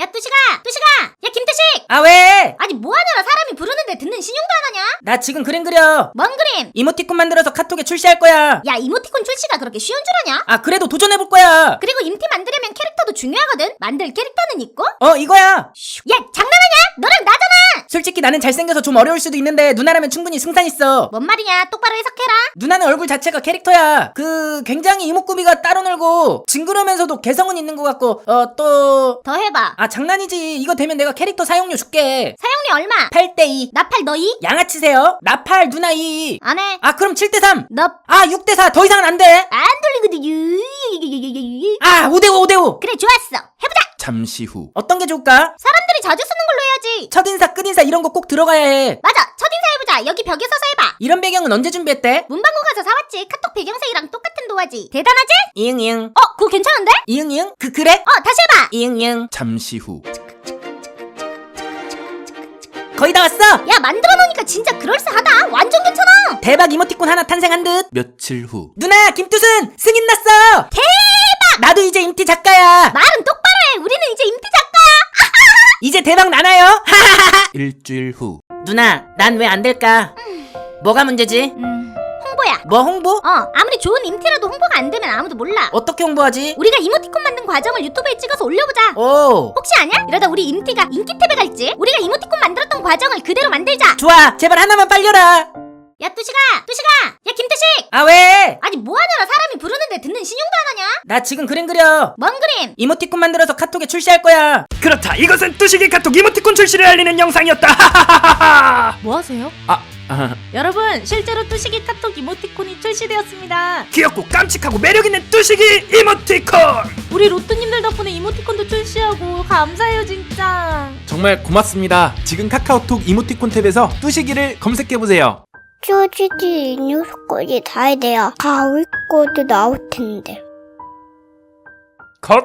야 뚜시가 뚜시가 야 김뚜식 아 왜? 아니 뭐하느라 사람이 부르는데 듣는 신용도 안 하냐 나 지금 그림 그려. 뭔 그림 이모티콘 만들어서 카톡에 출시할 거야. 야 이모티콘 출시가 그렇게 쉬운 줄 아냐 아 그래도 도전해 볼 거야. 그리고 임티 만들려면 캐릭터도 중요하거든 만들 캐릭터는 있고 어 이거야. 야 나잖아 솔직히 나는 잘생겨서 좀 어려울 수도 있는데 누나라면 충분히 승산 있어. 뭔 말이냐 똑바로 해석해라 누나는 얼굴 자체가 캐릭터야. 그 굉장히 이목구비가 따로 놀고 징그러면서도 개성은 있는 것 같고 어 또. 더 해봐 아 장난이지. 이거 되면 내가 캐릭터 사용료 줄게. 사용료 얼마 8대 2. 나팔 너희 양아치세요? 나팔 누나 2. 안 해 아 그럼 7대3. 너아 6대 4. 더 이상은 안 돼. 안 돌리거든 유아 5대 5 5대 5. 그래 좋았어 해보자 잠시 후 어떤 게 좋을까? 사람들이 자주 쓰는 걸로 해야지 첫인사 끝인사 이런 거 꼭 들어가야 해. 맞아 첫인사 해보자 여기 벽에 서서 해봐 이런 배경은 언제 준비했대? 문방구 가서 사왔지 카톡 배경색이랑 똑같은 도화지 대단하지? 이응이응. 어 그거 괜찮은데? 이응이응? 그 그래? 어 다시 해봐 이응이응. 잠시 후 거의 다 왔어. 야 만들어 놓으니까 진짜 그럴싸하다 완전 괜찮아 대박 이모티콘 하나 탄생한 듯. 며칠 후 누나 김투순 승인 났어. 대박. 나도 이제 임티 작가야. 말은 똑 대박 나나요? 일주일 후 누나 난 왜 안 될까? 뭐가 문제지? 음 홍보야 뭐 홍보? 어 아무리 좋은 임티라도 홍보가 안 되면 아무도 몰라 어떻게 홍보하지? 우리가 이모티콘 만든 과정을 유튜브에 찍어서 올려보자 오. 혹시 아냐? 이러다 우리 임티가 인기 탭에 갈지 우리가 이모티콘 만들었던 과정을 그대로 만들자 좋아 제발 하나만 빨려라. 야 뚜시가 뚜시가 야 김뚜식 아 왜? 아니 뭐하느라 나 지금 그림 그려. 뭔 그림? 이모티콘 만들어서 카톡에 출시할 거야. 그렇다 이것은 뚜식이 카톡 이모티콘 출시를 알리는 영상이었다 뭐 하세요? 아, 아 여러분, 실제로 뚜시기 카톡 이모티콘이 출시되었습니다. 귀엽고 깜찍하고 매력 있는 뚜식이 이모티콘 우리 로또님들 덕분에 이모티콘도 출시하고 감사해요, 진짜. 정말 고맙습니다. 지금 카카오톡 이모티콘 탭에서 뚜시기를 검색해 보세요. 쪼지지 이 녀석까지 다 해야 돼요. 가을 거도 나올 텐데. 컷